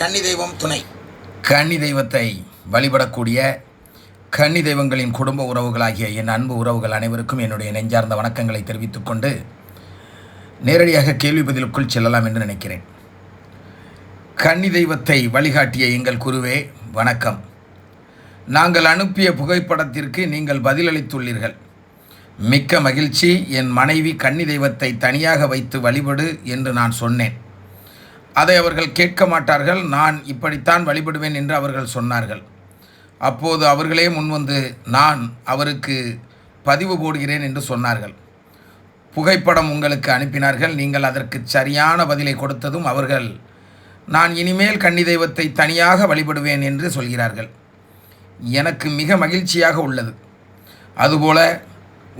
கன்னி தெய்வம் துணை. கன்னி தெய்வத்தை வழிபடக்கூடிய கன்னி தெய்வங்களின் குடும்ப உறவுகளாகிய என் அன்பு உறவுகள் அனைவருக்கும் என்னுடைய நெஞ்சார்ந்த வணக்கங்களை தெரிவித்துக் கொண்டு நேரடியாக கேள்வி பதிலுக்குள் செல்லலாம் என்று நினைக்கிறேன். கன்னி தெய்வத்தை வழிகாட்டிய எங்கள் குருவே வணக்கம். நாங்கள் அனுப்பிய புகைப்படத்திற்கு நீங்கள் பதிலளித்துள்ளீர்கள். மிக்க மகிழ்ச்சி என் மனைவி கன்னி தெய்வத்தை தனியாக வைத்து வழிபடு என்று நான் சொன்னேன். அதை அவர்கள் கேட்க மாட்டார்கள். நான் இப்படித்தான் வழிபடுவேன் என்று அவர்கள் சொன்னார்கள். அப்போது அவர்களே முன்வந்து நான் அவருக்கு பதிவு போடுகிறேன் என்று சொன்னார்கள். புகைப்படம் உங்களுக்கு அனுப்பினார்கள். நீங்கள் அதற்கு சரியான பதிலை கொடுத்ததும் அவர்கள் நான் இனிமேல் கன்னி தெய்வத்தை தனியாக வழிபடுவேன் என்று சொல்கிறார்கள். எனக்கு மிக மகிழ்ச்சியாக உள்ளது. அதுபோல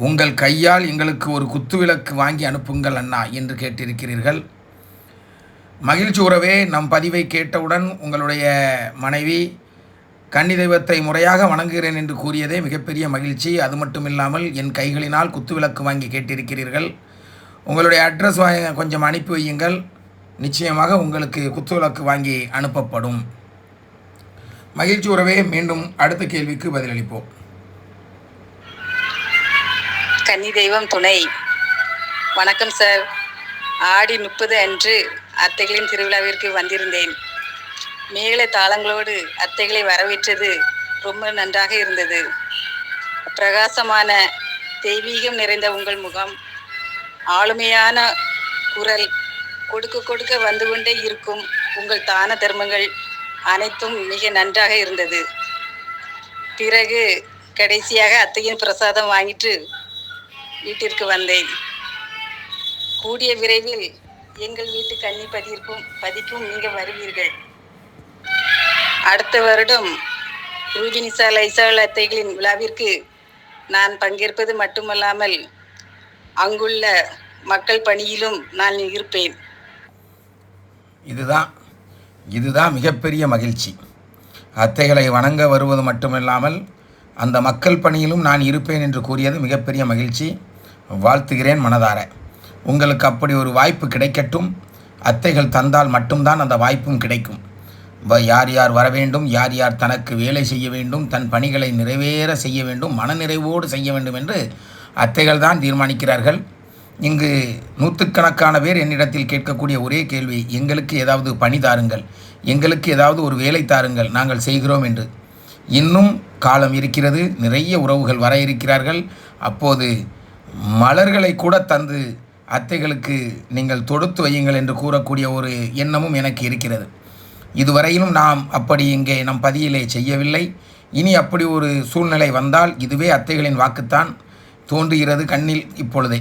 உங்கள் கையால் எங்களுக்கு ஒரு குத்துவிளக்கு வாங்கி அனுப்புங்கள் அண்ணா என்று கேட்டிருக்கிறீர்கள். மகிழ்ச்சி உறவே நம் பதிவை கேட்டவுடன் உங்களுடைய மனைவி கன்னி தெய்வத்தை முறையாக வணங்குகிறேன் என்று கூறியதே மிகப்பெரிய மகிழ்ச்சி. அது மட்டும் இல்லாமல் என் கைகளினால் குத்துவிளக்கு வாங்கி கேட்டிருக்கிறீர்கள். உங்களுடைய அட்ரஸ் வாங்க கொஞ்சம் அனுப்பி வையுங்கள். நிச்சயமாக உங்களுக்கு குத்துவிளக்கு வாங்கி அனுப்பப்படும். மகிழ்ச்சி உறவே மீண்டும் அடுத்த கேள்விக்கு பதிலளிப்போம். கன்னி தெய்வம் துணை. வணக்கம் சார் ஆடி முப்பது அன்று அத்தைகளின் திருவிழாவிற்கு வந்திருந்தேன். மேல தாளங்களோடு அத்தைகளை வரவேற்றது ரொம்ப நன்றாக இருந்தது. பிரகாசமான தெய்வீகம் நிறைந்த உங்கள் முகம் ஆளுமையான குரல் கொடுக்க கொடுக்க வந்து கொண்டே இருக்கும் உங்கள் தான தர்மங்கள் அனைத்தும் மிக நன்றாக இருந்தது. பிறகு கடைசியாக அத்தையின் பிரசாதம் வாங்கிட்டு வீட்டிற்கு வந்தேன். கூடிய விரைவில் எங்கள் வீட்டு கன்னி பதிர்க்கும் பதிக்கும் நீங்க வருவீர்கள். அடுத்த வருடம் ரூபினிசா லைசால் அத்தைகளின் விழாவிற்கு நான் பங்கேற்பது மட்டுமல்லாமல் அங்குள்ள மக்கள் பணியிலும் நான் இருப்பேன். இதுதான் இதுதான் மிகப்பெரிய மகிழ்ச்சி. அத்தைகளை வணங்க வருவது மட்டுமில்லாமல் அந்த மக்கள் பணியிலும் நான் இருப்பேன் என்று கூறியது மிகப்பெரிய மகிழ்ச்சி. வாழ்த்துகிறேன் மனதார. உங்களுக்கு அப்படி ஒரு வாய்ப்பு கிடைக்கட்டும். அத்தைகள் தந்தால் மட்டும்தான் அந்த வாய்ப்பும் கிடைக்கும். யார் யார் வர வேண்டும் யார் யார் தனக்கு வேலை செய்ய வேண்டும் தன் பணிகளை நிறைவேற செய்ய வேண்டும் மனநிறைவோடு செய்ய வேண்டும் என்று அத்தைகள் தான் தீர்மானிக்கிறார்கள். இங்கு நூற்றுக்கணக்கான பேர் என்னிடத்தில் கேட்கக்கூடிய ஒரே கேள்வி எங்களுக்கு ஏதாவது பணி தாருங்கள் எங்களுக்கு ஏதாவது ஒரு வேலை தாருங்கள் நாங்கள் செய்கிறோம் என்று. இன்னும் காலம் இருக்கிறது நிறைய உறவுகள் வர இருக்கிறார்கள். அப்போது மலர்களை கூட தந்து அத்தைகளுக்கு நீங்கள் தொடுத்து வையுங்கள் என்று கூறக்கூடிய ஒரு எண்ணமும் எனக்கு இருக்கிறது. இதுவரையிலும் நாம் அப்படி இங்கே நம் பதியிலே செய்யவில்லை. இனி அப்படி ஒரு சூழ்நிலை வந்தால் இதுவே அத்தைகளின் வாக்குத்தான் தோன்றுகிறது கண்ணில் இப்பொழுதே.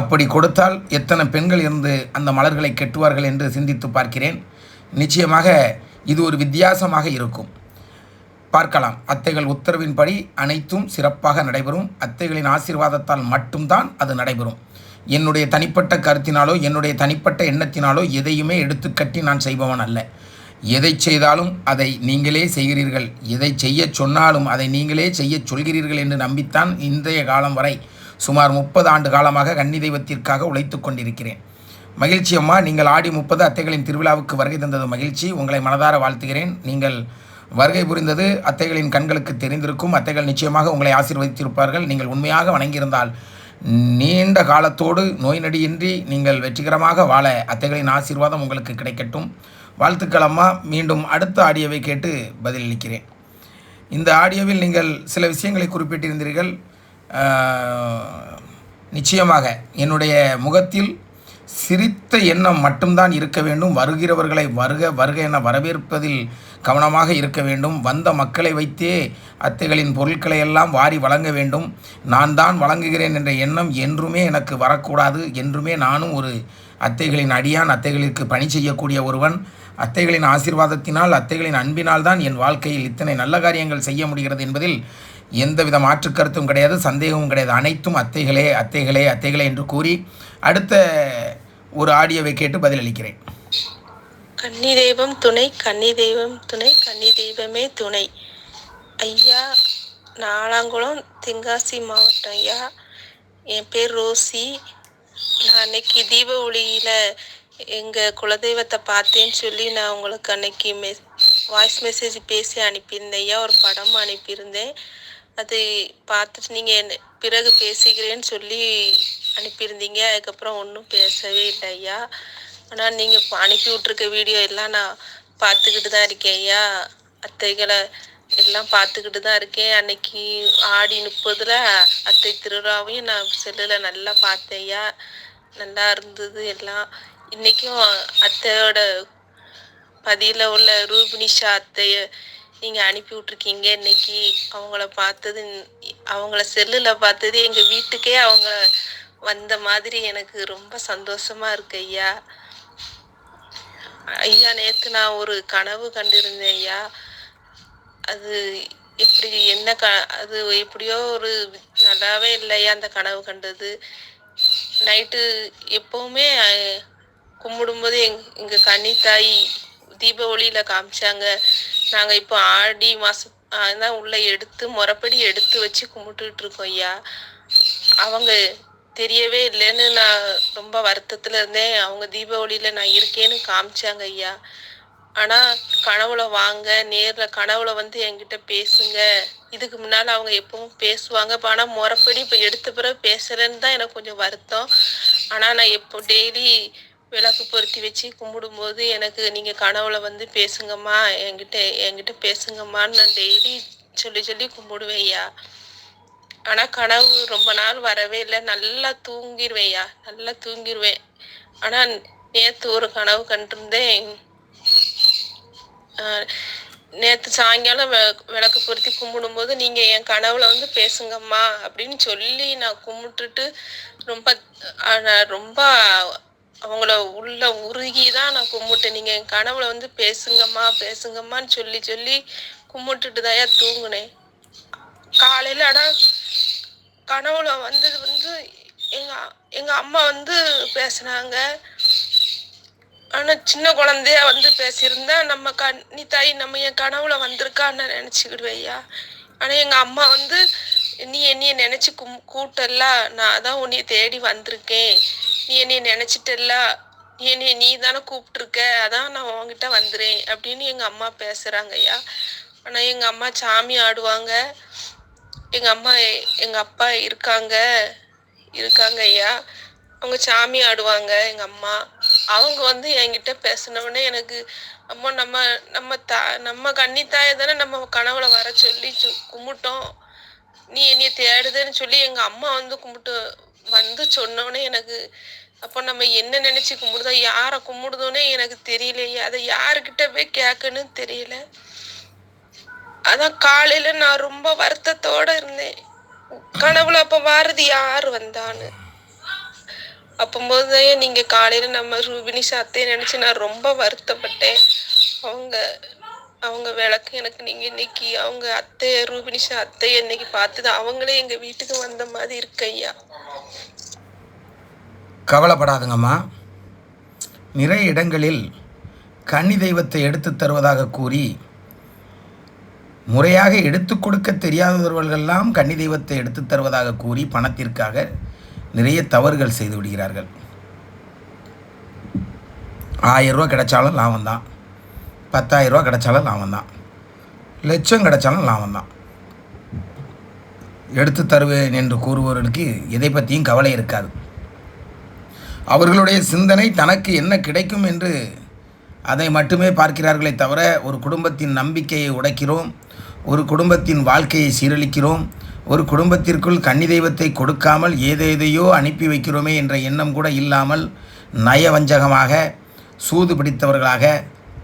அப்படி கொடுத்தால் எத்தனை பெண்கள் இருந்து அந்த மலர்களை கெட்டுவார்கள் என்று சிந்தித்து பார்க்கிறேன். நிச்சயமாக இது ஒரு வித்தியாசமாக இருக்கும். பார்க்கலாம். அத்தைகள் உத்தரவின்படி அனைத்தும் சிறப்பாக நடைபெறும். அத்தைகளின் ஆசீர்வாதத்தால் மட்டும்தான் அது நடைபெறும். என்னுடைய தனிப்பட்ட கருத்தினாலோ என்னுடைய தனிப்பட்ட எண்ணத்தினாலோ எதையுமே எடுத்துக்கட்டி நான் செய்பவன் அல்ல. எதை செய்தாலும் அதை நீங்களே செய்கிறீர்கள். எதை செய்யச் சொன்னாலும் அதை நீங்களே செய்யச் சொல்கிறீர்கள் என்று நம்பித்தான் இன்றைய காலம் வரை சுமார் முப்பது ஆண்டு காலமாக கன்னி தெய்வத்திற்காக உழைத்து கொண்டிருக்கிறேன். மகிழ்ச்சி அம்மா நீங்கள் ஆடி முப்பது அத்தைகளின் திருவிழாவுக்கு வருகை தந்தது மகிழ்ச்சி. உங்களை மனதார வாழ்த்துகிறேன். நீங்கள் வருகை புரிந்தது அத்தைகளின் கண்களுக்கு தெரிந்திருக்கும். அத்தைகள் நிச்சயமாக உங்களை ஆசீர்வதித்திருப்பார்கள். நீங்கள் உண்மையாக வணங்கியிருந்தால் நீண்ட காலத்தோடு நோய் நடியின்றி நீங்கள் வெற்றிகரமாக வாழ அத்தைகளின் ஆசீர்வாதம் உங்களுக்கு கிடைக்கட்டும். வாழ்த்துக்கள் அம்மா. மீண்டும் அடுத்த ஆடியோவை கேட்டு பதிலளிக்கிறேன். இந்த ஆடியோவில் நீங்கள் சில விஷயங்களை குறிப்பிட்டிருந்தீர்கள். நிச்சயமாக என்னுடைய முகத்தில் சிரித்த எண்ணம் மட்டும்தான் இருக்க வேண்டும். வருகிறவர்களை வருக வருக என வரவேற்பதில் கவனமாக இருக்க வேண்டும். வந்த மக்களை வைத்தே அத்தைகளின் பொருட்களை எல்லாம் வாரி வழங்க வேண்டும். நான் தான் வழங்குகிறேன் என்ற எண்ணம் என்றுமே எனக்கு வரக்கூடாது. என்றுமே நானும் ஒரு அத்தைகளின் அடியான் அத்தைகளுக்கு பணி செய்யக்கூடிய ஒருவன். அத்தைகளின் ஆசீர்வாதத்தினால் அத்தைகளின் அன்பினால் தான் என் வாழ்க்கையில் இத்தனை நல்ல காரியங்கள் செய்ய முடிகிறது என்பதில் எந்தவித மாற்று கருத்தும் கிடையாது சந்தேகமும் கிடையாது. அனைத்தும் அத்தைகளே அத்தைகளே அத்தைகளே என்று கூறி அடுத்த ஒரு ஆடியோவை கேட்டு பதிலளிக்கிறேன். கன்னி தெய்வம் துணை கன்னி தெய்வம் துணை கன்னி தெய்வமே துணை. ஐயா நாலாங்குளம் தென்காசி மாவட்டம் ஐயா. என் பேர் ரோசி. நான் அன்னைக்கு தீப ஒளியில் எங்கள் குலதெய்வத்தை பார்த்தேன்னு சொல்லி நான் உங்களுக்கு அன்னைக்கு மெஸ் வாய்ஸ் மெசேஜ் பேசி அனுப்பியிருந்தேன். ஐயா ஒரு படம் அனுப்பியிருந்தேன். அது பார்த்துட்டு நீங்கள் என்ன பிறகு பேசிக்கிறேன்னு சொல்லி அனுப்பியிருந்தீங்க. அதுக்கப்புறம் ஒன்றும் பேசவே இல்லை ஐயா. ஆனால் நீங்கள் அனுப்பி விட்ருக்க வீடியோ எல்லாம் நான் பார்த்துக்கிட்டு தான் இருக்கேன் ஐயா. அத்தைகளை எல்லாம் பார்த்துக்கிட்டு தான் இருக்கேன். அன்னைக்கு ஆடி முப்பதில் அத்தை திருவிழாவையும் நான் செல்லில் நல்லா பார்த்தேன் ஐயா. நல்லா இருந்தது எல்லாம். இன்றைக்கும் அத்தையோட பதியில் உள்ள ரூபினிஷா அத்தைய நீங்கள் அனுப்பி விட்ருக்கீங்க இன்னைக்கு. அவங்கள பார்த்தது அவங்கள செல்லில் பார்த்தது எங்கள் வீட்டுக்கே அவங்க வந்த மாதிரி எனக்கு ரொம்ப சந்தோஷமா இருக்கு ஐயா. ஐயா நேற்று நான் ஒரு கனவு கண்டிருந்தேன் ஐயா. அது எப்படி என்ன க அது எப்படியோ ஒரு நல்லாவே இல்லையா அந்த கனவு கண்டது. நைட்டு எப்பவுமே கும்பிடும்போது எங் எங்கள் கன்னித்தாய் தீப ஒளியில காமிச்சாங்க. நாங்க இப்போ ஆடி மாசம் தான் உள்ள எடுத்து முறப்படி எடுத்து வச்சு கும்பிட்டுட்டு இருக்கோம் ஐயா. அவங்க தெரியவே இல்லைன்னு நான் ரொம்ப வருத்தத்துல இருந்தேன். அவங்க தீப ஒளியில நான் இருக்கேன்னு காமிச்சாங்க ஐயா. ஆனா கனவுல வாங்க நேர்ல கனவுல வந்து என்கிட்ட பேசுங்க. இதுக்கு முன்னால அவங்க எப்பவும் பேசுவாங்க. இப்போ ஆனா முறப்படி இப்ப எடுத்த பிறகு பேசலன்னு தான் எனக்கு கொஞ்சம் வருத்தம். ஆனா நான் எப்போ டெய்லி விளக்கு பொருத்தி வச்சு கும்பிடும்போது எனக்கு நீங்கள் கனவுல வந்து பேசுங்கம்மா என்கிட்ட என்கிட்ட பேசுங்கம்மான்னு நான் டெய்லி சொல்லி சொல்லி கும்பிடுவேன் ஐயா. கனவு ரொம்ப நாள் வரவே இல்லை. நல்லா தூங்கிடுவேன் ஐயா. நல்லா தூங்கிடுவேன் ஆனால் நேற்று ஒரு கனவு கண்டிருந்தேன். நேற்று சாயங்காலம் விளக்கு பொருத்தி கும்பிடும்போது நீங்கள் என் கனவுல வந்து பேசுங்கம்மா அப்படின்னு சொல்லி நான் கும்பிட்டுட்டு ரொம்ப ரொம்ப அவங்கள உள்ள உருகி தான் நான் கும்பிட்டேன் நீங்க என் கனவுல வந்து பேசுங்கம்மா பேசுங்கம்மான்னு சொல்லி சொல்லி கும்பிட்டுட்டு தாயா தூங்குனேன். காலையில ஆனா கனவுல வந்தது வந்து எங்க எங்க அம்மா வந்து பேசுனாங்க. ஆனா சின்ன குழந்தையா வந்து பேசியிருந்தா நம்ம கண்ணி தாய் நம்ம என் கனவுல வந்திருக்கான்னு நான் ஆனால் எங்கள் ஆனா எங்க அம்மா வந்து நீ என்னைய நினைச்சு கும் கூட்டல்ல நான் அதான் உன்னைய தேடி வந்திருக்கேன். என்னை என்னைய நினைச்சிட்டல்ல? நீ நீ தானே கூப்பிட்டுருக்க? அதான் நான் உன்கிட்ட வந்துடுறேன் அப்படின்னு எங்கள் அம்மா பேசுகிறாங்க ஐயா. ஆனால் எங்கள் அம்மா சாமி ஆடுவாங்க. எங்கள் அம்மா எங்கள் அப்பா இருக்காங்க. இருக்காங்க ஐயா. அவங்க சாமி ஆடுவாங்க எங்கள் அம்மா. அவங்க வந்து என்கிட்ட பேசினவுடனே எனக்கு அம்மா நம்ம நம்ம தா நம்ம கன்னி தாயை தானே நம்ம கனவுல வர சொல்லி சு- கும்பிட்டோம். நீ என்னைய தேடுதுன்னு சொல்லி எங்கள் அம்மா வந்து கும்பிட்டு வந்து சொன்னோடனே எனக்கு அப்போ நம்ம என்ன நினைச்சு கும்பிடுதோ யாரை கும்பிடுதோன்னே எனக்கு தெரியலையே. அதை யாருக்கிட்ட போய் கேட்கணும்னு தெரியல. அதான் காலையில நான் ரொம்ப வருத்தத்தோட இருந்தேன். கனவுல அப்ப வாரது யார் வந்தான்னு. அப்பம்போது நீங்க காலையில நம்ம ரூபினி சாத்தையை நினைச்சு நான் ரொம்ப வருத்தப்பட்டேன். அவங்க அவங்க விளக்கு எனக்கு நீங்க இன்னைக்கு அவங்க அத்தை ரூபினிஷா அத்தை இன்னைக்கு பார்த்தது அவங்களே எங்க வீட்டுக்கு வந்த மாதிரி இருக்கு ஐயா. கவலைப்படாதுங்கம்மா. நிறைய இடங்களில் கன்னி தெய்வத்தை எடுத்துத் தருவதாக கூறி முறையாக எடுத்துக் கொடுக்க தெரியாதவர்களெல்லாம் கன்னி தெய்வத்தை எடுத்துத் தருவதாக கூறி பணத்திற்காக நிறைய தவறுகள் செய்து விடுகிறார்கள். ஆயிரம் ரூபா கிடைச்சாலும் லாபம் தான் பத்தாயிரம் ரூபா கிடைச்சாலும் லாபம் தான் லட்சம் கிடைச்சாலும் லாபம் தான் எடுத்து தருவேன் என்று கூறுபவர்களுக்கு எதை பற்றியும் கவலை இருக்காது. அவர்களுடைய சிந்தனை தனக்கு என்ன கிடைக்கும் என்று அதை மட்டுமே பார்க்கிறார்களே தவிர ஒரு குடும்பத்தின் நம்பிக்கையை உடைக்கிறோம் ஒரு குடும்பத்தின் வாழ்க்கையை சீரழிக்கிறோம் ஒரு குடும்பத்திற்குள் கன்னி தெய்வத்தை கொடுக்காமல் ஏதேதையோ அனுப்பி வைக்கிறோமே என்ற எண்ணம் கூட இல்லாமல் நயவஞ்சகமாக சூது பிடித்தவர்களாக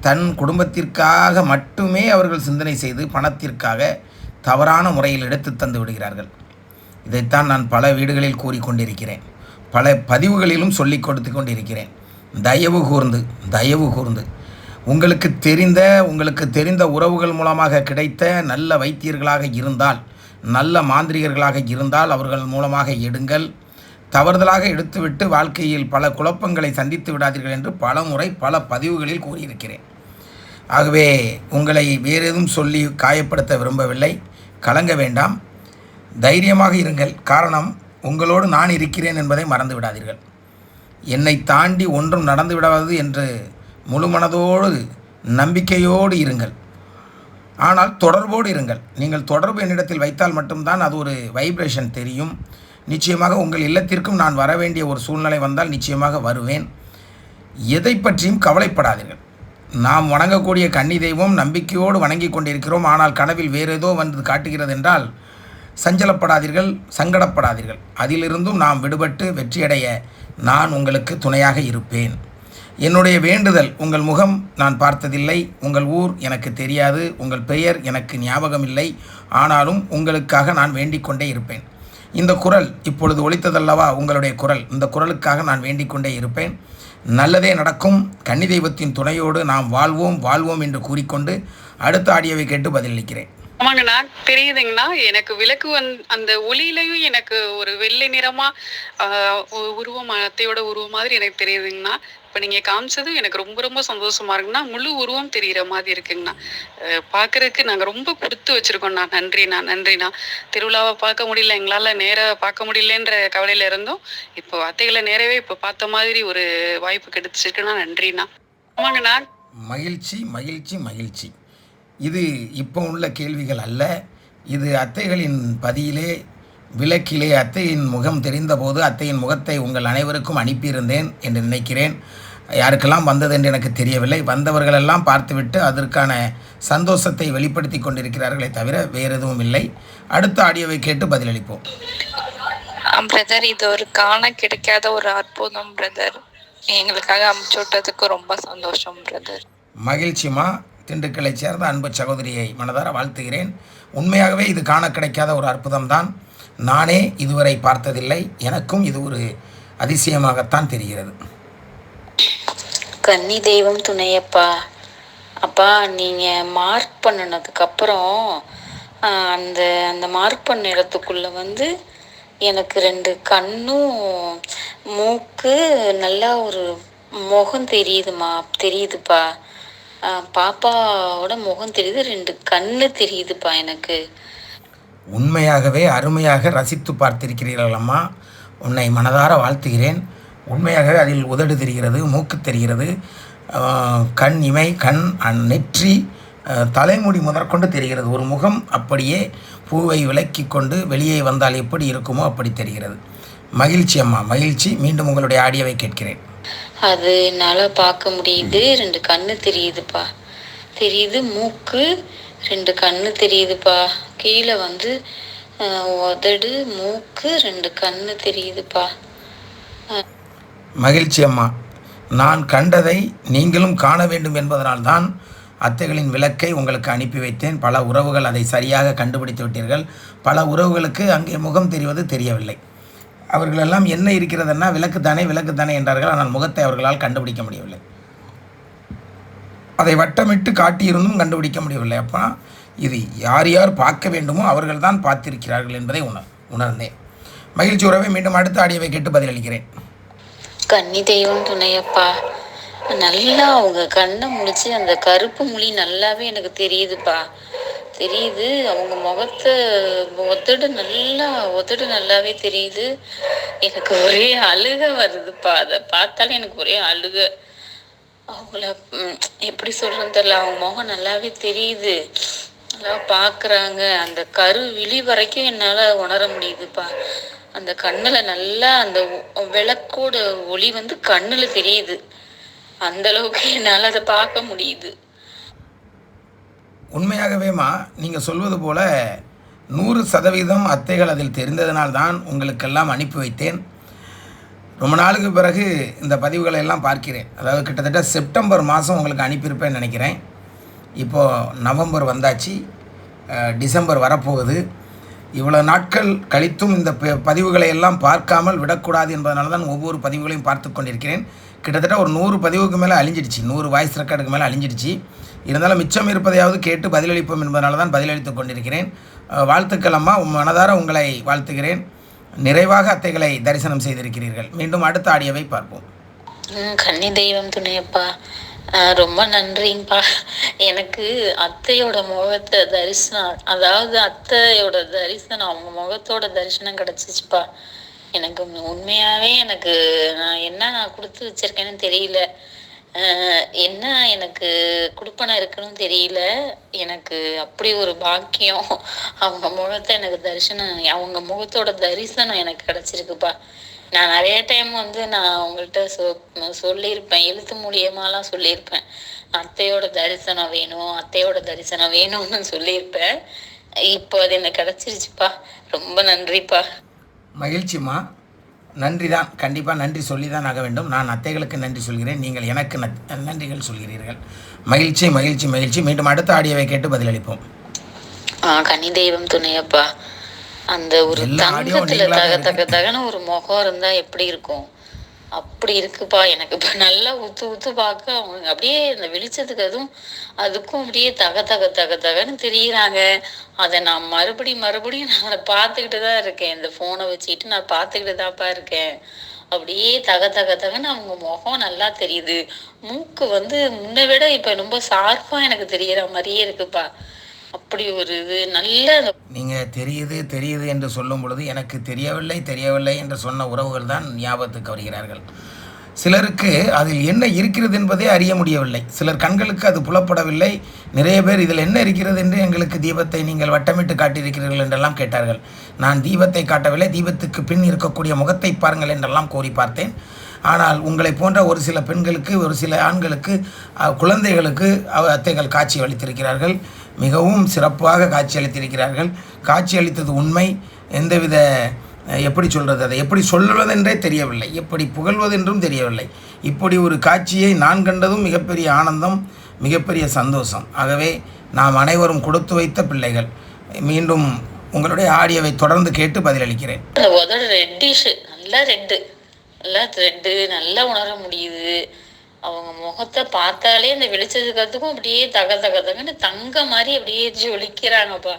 தன் குடும்பத்திற்காக மட்டுமே அவர்கள் சிந்தனை செய்து பணத்திற்காக தவறான முறையில் எடுத்து தந்து விடுகிறார்கள். இதைத்தான் நான் பல வீடுகளில் கூறிக்கொண்டிருக்கிறேன் பல பதிவுகளிலும் சொல்லிக் கொடுத்து கொண்டிருக்கிறேன். தயவு கூர்ந்து தயவு கூர்ந்து. உங்களுக்கு தெரிந்த உங்களுக்கு தெரிந்த உறவுகள் மூலமாக கிடைத்த நல்ல வைத்தியர்களாக இருந்தால் நல்ல மாந்திரிகர்களாக இருந்தால் அவர்கள் மூலமாக எடுங்கள். தவறுதலாக எடுத்துவிட்டு வாழ்க்கையில் பல குழப்பங்களை சந்தித்து விடாதீர்கள் என்று பல முறை பல பதிவுகளில் கூறியிருக்கிறேன். ஆகவே உங்களை வேறு எதுவும் சொல்லி காயப்படுத்த விரும்பவில்லை. கலங்க வேண்டாம். தைரியமாக இருங்கள். காரணம் உங்களோடு நான் இருக்கிறேன் என்பதை மறந்து விடாதீர்கள். என்னை தாண்டி ஒன்றும் நடந்து விடாது என்று முழு மனதோடு நம்பிக்கையோடு இருங்கள். ஆனால் தொடர்போடு இருங்கள். நீங்கள் தொடர்பு என்னிடத்தில் வைத்தால் மட்டும்தான் அது ஒரு வைப்ரேஷன் தெரியும். நிச்சயமாக உங்கள் இல்லத்திற்கும் நான் வர வேண்டிய ஒரு சூழ்நிலை வந்தால் நிச்சயமாக வருவேன். எதை பற்றியும் கவலைப்படாதீர்கள். நாம் வணங்கக்கூடிய கன்னி தெய்வம் நம்பிக்கையோடு வணங்கி கொண்டிருக்கிறோம். ஆனால் கனவில் வேறு ஏதோ வந்து காட்டுகிறது என்றால் சஞ்சலப்படாதீர்கள் சங்கடப்படாதீர்கள். அதிலிருந்தும் நாம் விடுபட்டு வெற்றியடைய நான் உங்களுக்கு துணையாக இருப்பேன். என்னுடைய வேண்டுதல் உங்கள் முகம் நான் பார்த்ததில்லை. உங்கள் ஊர் எனக்கு தெரியாது. உங்கள் பெயர் எனக்கு ஞாபகம் இல்லை ஆனாலும் உங்களுக்காக நான் வேண்டிக் கொண்டே இருப்பேன். இந்த குரல் இப்பொழுது ஒழித்ததல்லவா உங்களுடைய குரல். இந்த குரலுக்காக நான் வேண்டிக் கொண்டே இருப்பேன். நல்லதே நடக்கும். கன்னி தெய்வத்தின் துணையோடு நாம் வாழ்வோம் வாழ்வோம் என்று கூறிக்கொண்டு அடுத்த ஆடியோவை கேட்டு பதிலளிக்கிறேன். ஆமாங்கண்ணா தெரியுதுங்கண்ணா. எனக்கு விளக்கு வந் அந்த ஒளியிலையும் எனக்கு ஒரு வெள்ளை நிறமா உருவம் அத்தையோட உருவம் மாதிரி எனக்கு தெரியுதுங்கண்ணா. இப்போ நீங்க காமிச்சதும் எனக்கு ரொம்ப ரொம்ப சந்தோஷமா இருக்குங்கண்ணா. முழு உருவம் தெரிகிற மாதிரி இருக்குங்கண்ணா. பார்க்கறதுக்கு நாங்க ரொம்ப கொடுத்து வச்சிருக்கோம்ண்ணா. நன்றிண்ணா நன்றிண்ணா. திருவிழாவை பார்க்க முடியல எங்களால நேராக பார்க்க முடியலன்ற கவலையில இருந்தோம். இப்போ அத்தைகளை நேரவே இப்போ பார்த்த மாதிரி ஒரு வாய்ப்பு கிடைச்சிருக்குன்னா நன்றிண்ணா. ஆமாங்கண்ணா மகிழ்ச்சி மகிழ்ச்சி மகிழ்ச்சி. இது இப்போ உள்ள கேள்விகள் அல்ல. இது அத்தைகளின் பதியிலே விளக்கிலே அத்தையின் முகம் தெரிந்தபோது அத்தையின் முகத்தை உங்கள் அனைவருக்கும் அனுப்பியிருந்தேன் என்று நினைக்கிறேன். யாருக்கெல்லாம் வந்தது என்று எனக்கு தெரியவில்லை. வந்தவர்களெல்லாம் பார்த்துவிட்டு அதற்கான சந்தோஷத்தை வெளிப்படுத்தி கொண்டிருக்கிறார்களே தவிர வேறு எதுவும் இல்லை. அடுத்த ஆடியோவை கேட்டு பதிலளிப்போம். பிரதர் இது ஒரு காண கிடைக்காத ஒரு அற்புதம் பிரதர் எங்களுக்காக அமுச்சு விட்டதுக்கு ரொம்ப சந்தோஷம் பிரதர் மகிழ்ச்சிமா திண்டுக்கலை சேர்ந்த அன்பு சகோதரியை மனதார வாழ்த்துகிறேன். உண்மையாகவே இது காண கிடைக்காத ஒரு அற்புதம்தான். நானே இதுவரை பார்த்ததில்லை. எனக்கும் இது ஒரு அதிசயமாகத்தான் தெரிகிறது. கன்னி தெய்வம் துணையப்பா. அப்பா நீங்கள் மார்க் பண்ணினதுக்கப்புறம் அந்த அந்த மார்க் பண்ண இடத்துக்குள்ளே வந்து எனக்கு ரெண்டு கண்ணும் மூக்கு நல்லா ஒரு முகம் தெரியுதுமா? தெரியுதுப்பா. பாப்பாவோட முகம் தெரியுது ரெண்டு கண்ணு தெரியுதுப்பா எனக்கு. உண்மையாகவே அருமையாக ரசித்து பார்த்திருக்கிறீர்கள் அம்மா உன்னை மனதார வாழ்த்துகிறேன். உண்மையாகவே அதில் உதடு தெரிகிறது மூக்கு தெரிகிறது. கண் இமை கண் நெற்றி தலைமுடி முதற்கொண்டு தெரிகிறது. ஒரு முகம் அப்படியே பூவை விலக்கி கொண்டு வெளியே வந்தால் எப்படி இருக்குமோ அப்படி தெரிகிறது. மகிழ்ச்சி அம்மா மகிழ்ச்சி. மீண்டும் உங்களுடைய ஆடியோவை கேட்கிறேன். அது என்னால் பார்க்க முடியுது. ரெண்டு கண்ணு தெரியுதுப்பா. தெரியுது மூக்கு ரெண்டு கண்ணு தெரியுதுப்பா. கீழே வந்து உதடு மூக்கு ரெண்டு கண்ணு தெரியுதுப்பா. மகிழ்ச்சி அம்மா. நான் கண்டதை நீங்களும் காண வேண்டும் என்பதனால்தான் அத்தைகளின் விளக்கை உங்களுக்கு அனுப்பி வைத்தேன். பல உறவுகள் அதை சரியாக கண்டுபிடித்து விட்டீர்கள். பல உறவுகளுக்கு அங்கே முகம் தெரிவது தெரியவில்லை. அவர்களெல்லாம் என்ன இருக்கிறதுன்னா விளக்குதானே விளக்கு தானே என்றார்கள். ஆனால் முகத்தை அவர்களால் கண்டுபிடிக்க முடியவில்லை. அதை வட்டமிட்டு காட்டியிருந்தும் கண்டுபிடிக்க முடியவில்லை. அப்பா இது யார் யார் பார்க்க வேண்டுமோ அவர்கள் தான் பார்த்திருக்கிறார்கள் என்பதை உணர் உணர்ந்தேன். மகிழ்ச்சி உறவை மீண்டும் அடுத்த ஆடியோவை கேட்டு பதிலளிக்கிறேன். கன்னி தெய்வம் துணையப்பா. நல்லா அவங்க கண்ணை முடிச்சு அந்த கருப்பு முழி நல்லாவே எனக்கு தெரியுதுப்பா. தெரியுது. அவங்க முகத்தை உதடு நல்லா உதடு நல்லாவே தெரியுது. எனக்கு ஒரே அழுக வருதுப்பா. அதை பார்த்தாலே எனக்கு ஒரே அழுக. அவங்கள எப்படி சொல்றேன்னு தெரியல. அவங்க முகம் நல்லாவே தெரியுது. நல்லா பார்க்குறாங்க. அந்த கரு விழி வரைக்கும் என்னால் உணர முடியுதுப்பா. அந்த கண்ணில் நல்லா அந்த விளக்கோட ஒளி வந்து கண்ணில் தெரியுது. அந்த அளவுக்கு என்னால் அதை பார்க்க முடியுது. உண்மையாகவேமா நீங்கள் சொல்வது போல நூறு சதவீதம் அத்தைகள் அதில் தெரிந்ததனால்தான் உங்களுக்கெல்லாம் அனுப்பி வைத்தேன். ரொம்ப நாளுக்கு பிறகு இந்த பதிவுகளை எல்லாம் பார்க்கிறேன். அதாவது கிட்டத்தட்ட செப்டம்பர் மாதம் உங்களுக்கு அனுப்பியிருப்பேன்னு நினைக்கிறேன். இப்போது நவம்பர் வந்தாச்சு. டிசம்பர் வரப்போகுது. இவ்வளோ நாட்கள் கழித்தும் இந்த ப- பதிவுகளை எல்லாம் பார்க்காமல் விடக்கூடாது என்பதனால தான் ஒவ்வொரு பதிவுகளையும் பார்த்து கொண்டிருக்கிறேன். கிட்டத்தட்ட ஒரு நூறு பதிவுக்கு மேலே அழிஞ்சிடுச்சு. நூறு வாய்ஸ் ரெக்கார்டுக்கு மேலே அழிஞ்சிடுச்சு. இருந்தாலும் மிச்சம் இருப்பதையாவது கேட்டு பதிலளிப்போம் என்பதனால தான் பதிலளித்து கொண்டிருக்கிறேன் வாழ்த்துக்கள் அம்மா. மனதார உங்களை வாழ்த்துகிறேன். நிறைவாக அத்தைகளை தரிசனம் செய்திருக்கிறீர்கள். மீண்டும் அடுத்த ஆடியோவை பார்ப்போம். கன்னி தெய்வம் துணையப்பா. ரொம்ப நன்றிங்கப்பா. எனக்கு அத்தையோட முகத்தை தரிசனம் அதாவது அத்தையோட தரிசனம் அவங்க முகத்தோட தரிசனம் கிடைச்சிச்சுப்பா. எனக்கு உண்மையாகவே எனக்கு நான் என்ன நான் கொடுத்து வச்சிருக்கேன்னு தெரியல. என்ன எனக்கு குடுப்பனை இருக்குன்னு தெரியல. எனக்கு அப்படி ஒரு பாக்கியம். அவங்க முகத்தை எனக்கு தரிசனம் அவங்க முகத்தோட தரிசனம் எனக்கு கிடைச்சிருக்குப்பா. நான் நிறைய டைம் வந்து நான் அவங்கள்ட்ட சொ சொல்லியிருப்பேன். எழுத்து மூலியமாலாம் சொல்லியிருப்பேன். அத்தையோட தரிசனம் வேணும் அத்தையோட தரிசனம் வேணும்னு சொல்லியிருப்பேன். இப்போ அது எனக்கு கிடைச்சிருச்சுப்பா. ரொம்ப நன்றிப்பா. மகிழ்ச்சிமா நன்றி தான் கண்டிப்பாக நன்றி சொல்லி தான் ஆக வேண்டும். நான் அத்தைகளுக்கு நன்றி சொல்கிறேன். நீங்கள் எனக்கு நன்றிகள் சொல்கிறீர்கள். மகிழ்ச்சி மகிழ்ச்சி மகிழ்ச்சி. மீண்டும் அடுத்த ஆடியோவை கேட்டு பதிலளிப்போம். ஆ கன்னி தெய்வம் துணையப்பா. அந்த ஒரு தங்கத்துல தக. தக தகன ஒரு முகம் இருந்தா எப்படி இருக்கும்? அப்படி இருக்குப்பா. எனக்கு இப்போ நல்லா உத்து உத்து பார்க்க அவங்க அப்படியே அந்த வெளிச்சத்துக்கு அதுவும் அதுக்கும் அப்படியே தக தக தக தகன்னு தெரியுறாங்க. அதை நான் மறுபடியும் மறுபடியும் நான் அதை பார்த்துக்கிட்டு தான் இருக்கேன். இந்த ஃபோனை வச்சுக்கிட்டு நான் பார்த்துக்கிட்டு தான்ப்பா இருக்கேன். அப்படியே தக தக தகன்னு அவங்க முகம் நல்லா தெரியுது. மூக்கு வந்து முன்னை விட இப்போ ரொம்ப ஷார்ப்பா எனக்கு தெரியற மாதிரியே இருக்குப்பா. அப்படி ஒரு இது நல்ல நீங்கள் தெரியுது தெரியுது என்று சொல்லும் பொழுது எனக்கு தெரியவில்லை தெரியவில்லை என்று சொன்ன உறவுகள் தான் ஞாபகத்துக்கு வருகிறார்கள். சிலருக்கு அதில் என்ன இருக்கிறது என்பதே அறிய முடியவில்லை. சிலர் கண்களுக்கு அது புலப்படவில்லை. நிறைய பேர் இதில் என்ன இருக்கிறது என்று எங்களுக்கு தீபத்தை நீங்கள் வட்டமிட்டு காட்டியிருக்கிறீர்கள் என்றெல்லாம் கேட்டார்கள். நான் தீபத்தை காட்டவில்லை தீபத்துக்கு பின் இருக்கக்கூடிய முகத்தை பாருங்கள் என்றெல்லாம் கோரி பார்த்தேன். ஆனால் உங்களை போன்ற ஒரு சில பெண்களுக்கு ஒரு சில ஆண்களுக்கு குழந்தைகளுக்கு அவ- அத்தைகள் காட்சி அளித்திருக்கிறார்கள். மிகவும் சிறப்பாக காட்சியளித்திருக்கிறார்கள். காட்சியளித்தது உண்மை. எந்தவித எப்படி சொல்கிறது அதை எப்படி சொல்வதென்றே தெரியவில்லை. எப்படி புகழ்வதென்றும் தெரியவில்லை. இப்படி ஒரு காட்சியை நான் கண்டதும் மிகப்பெரிய ஆனந்தம் மிகப்பெரிய சந்தோஷம். ஆகவே நாம் அனைவரும் கொடுத்து வைத்த பிள்ளைகள். மீண்டும் உங்களுடைய ஆடியோவை தொடர்ந்து கேட்டு பதிலளிக்கிறேன். ரெட்டிஷ் நல்லா ரெட்டு நல்லா ரெட்டு நல்லா உணர முடியுது. அவங்க முகத்தை பார்த்தாலே அந்த வெளிச்சத்துக்கிறதுக்கும் அப்படியே தக தக தகன்னு தங்க மாதிரி அப்படியே ஜொலிக்கிறாங்கப்பா.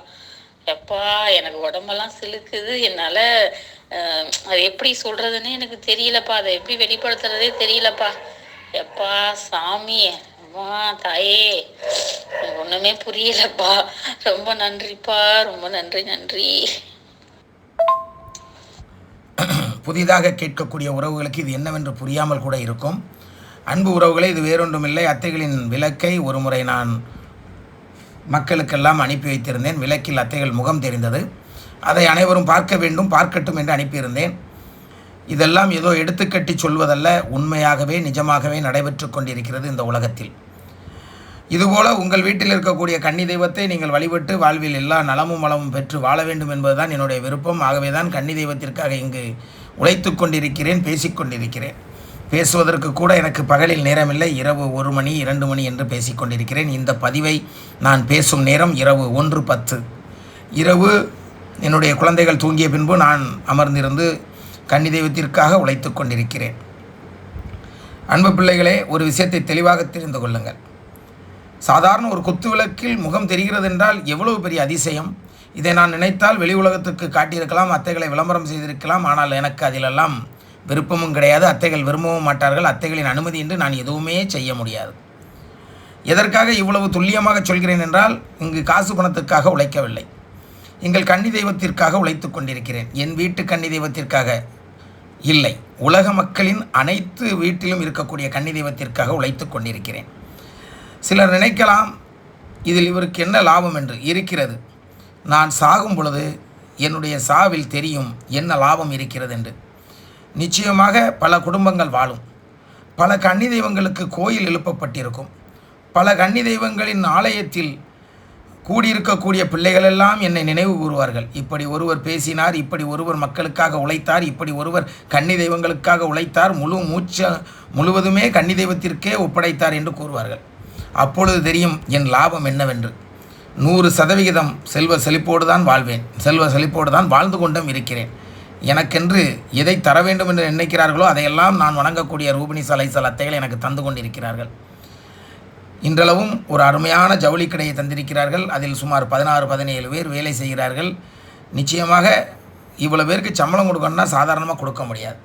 எப்பா எனக்கு உடம்பெல்லாம் சிலுக்குது. என்னால அது எப்படி சொல்றதுன்னு எனக்கு தெரியலப்பா. அதை எப்படி வெளிப்படுத்துறதே தெரியலப்பா. எப்பா சாமி அம்மா தாயே எனக்கு ஒண்ணுமே புரியலப்பா. ரொம்ப நன்றிப்பா. ரொம்ப நன்றி நன்றி. புதிதாக கேட்கக்கூடிய உறவுகளுக்கு இது என்னவென்று புரியாமல் கூட இருக்கும். அன்பு உறவுகளை இது வேறொன்றுமில்லை. அத்தைகளின் விளக்கை ஒரு முறை நான் மக்களுக்கெல்லாம் அனுப்பி வைத்திருந்தேன். விளக்கில் அத்தைகள் முகம் தெரிந்தது. அதை அனைவரும் பார்க்க வேண்டும் பார்க்கட்டும் என்று அனுப்பியிருந்தேன். இதெல்லாம் ஏதோ எடுத்துக்கட்டி சொல்வதல்ல. உண்மையாகவே நிஜமாகவே நடைபெற்று கொண்டிருக்கிறது இந்த உலகத்தில். இதுபோல உங்கள் வீட்டில் இருக்கக்கூடிய கன்னி தெய்வத்தை நீங்கள் வழிபட்டு வாழ்வில் எல்லா நலமும் வளமும் பெற்று வாழ வேண்டும் என்பதுதான் என்னுடைய விருப்பம். ஆகவே தான் கன்னி தெய்வத்திற்காக இங்கு உழைத்து கொண்டிருக்கிறேன் பேசிக்கொண்டிருக்கிறேன் பேசுவதற்கு கூட எனக்கு பகலில் நேரமில்லை. இரவு ஒரு மணி இரண்டு மணி என்று பேசிக் கொண்டிருக்கிறேன் இந்த பதிவை நான் பேசும் நேரம் இரவு ஒன்று பத்து. இரவு என்னுடைய குழந்தைகள் தூங்கிய பின்பு நான் அமர்ந்திருந்து கன்னி தெய்வத்திற்காக உழைத்து கொண்டிருக்கிறேன். அன்பு பிள்ளைகளே ஒரு விஷயத்தை தெளிவாக தெரிந்து கொள்ளுங்கள். சாதாரண ஒரு குத்து விளக்கில் முகம் தெரிகிறது என்றால் எவ்வளவு பெரிய அதிசயம். இதை நான் நினைத்தால் வெளி உலகத்துக்கு காட்டியிருக்கலாம் அத்தைகளை விளம்பரம் செய்திருக்கலாம். ஆனால் எனக்கு அதிலெல்லாம் விருப்பமும் கிடையாது அத்தைகள் விரும்பவும் மாட்டார்கள் அத்தைகளின் அனுமதி என்று நான் எதுவுமே செய்ய முடியாது. எதற்காக இவ்வளவு துல்லியமாக சொல்கிறேன் என்றால் இங்கு காசு பணத்துக்காக உழைக்கவில்லை. எங்கள் கன்னி தெய்வத்திற்காக உழைத்துக் கொண்டிருக்கிறேன். என் வீட்டு கன்னி தெய்வத்திற்காக இல்லை. உலக மக்களின் அனைத்து வீட்டிலும் இருக்கக்கூடிய கன்னி தெய்வத்திற்காக உழைத்துக் கொண்டிருக்கிறேன். சிலர் நினைக்கலாம் இதில் இவருக்கு என்ன லாபம் என்று. இருக்கிறது. நான் சாகும் பொழுது என்னுடைய சாவில் தெரியும் என்ன லாபம் இருக்கிறது என்று. நிச்சயமாக பல குடும்பங்கள் வாழும். பல கன்னி தெய்வங்களுக்கு கோயில் எழுப்பப்பட்டிருக்கும். பல கன்னி தெய்வங்களின் ஆலயத்தில் கூடியிருக்கக்கூடிய பிள்ளைகளெல்லாம் என்னை நினைவு கூறுவார்கள். இப்படி ஒருவர் பேசினார் இப்படி ஒருவர் மக்களுக்காக உழைத்தார் இப்படி ஒருவர் கன்னி தெய்வங்களுக்காக உழைத்தார் முழு மூச்ச முழுவதுமே கன்னி தெய்வத்திற்கே ஒப்படைத்தார் என்று கூறுவார்கள். அப்பொழுது தெரியும் என் லாபம் என்னவென்று. நூறு சதவிகிதம் செல்வ செழிப்போடு தான் வாழ்வேன் செல்வ செழிப்போடு தான் வாழ்ந்து கொண்டும் இருக்கிறேன். எனக்கென்று எதை தர வேண்டும் என்று நினைக்கிறார்களோ அதையெல்லாம் நான் வணங்கக்கூடிய ரூபினி சலைசல் அத்தைகள் எனக்கு தந்து கொண்டிருக்கிறார்கள். இன்றளவும் ஒரு அருமையான ஜவுளி கடையை தந்திருக்கிறார்கள். அதில் சுமார் பதினாறு பதினேழு பேர் வேலை செய்கிறார்கள். நிச்சயமாக இவ்வளோ பேருக்கு சம்பளம் கொடுக்கணும்னா சாதாரணமாக கொடுக்க முடியாது.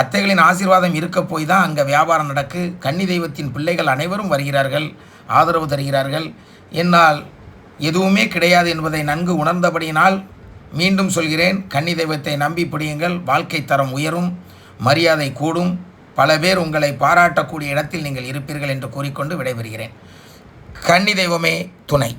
அத்தைகளின் ஆசீர்வாதம் இருக்க போய் தான் அங்கே வியாபாரம் நடக்கு. கன்னி தெய்வத்தின் பிள்ளைகள் அனைவரும் வருகிறார்கள் ஆதரவு தருகிறார்கள். என்னால் எதுவுமே கிடையாது என்பதை நன்கு உணர்ந்தபடியினால் மீண்டும் சொல்கிறேன் கன்னி தெய்வத்தை நம்பி பிடியுங்கள் வாழ்க்கை தரம் உயரும் மரியாதை கூடும். பல பேர் உங்களை பாராட்டக்கூடிய இடத்தில் நீங்கள் இருப்பீர்கள் என்று கூறிக்கொண்டு விடைபெறுகிறேன். கன்னி தெய்வமே துணை.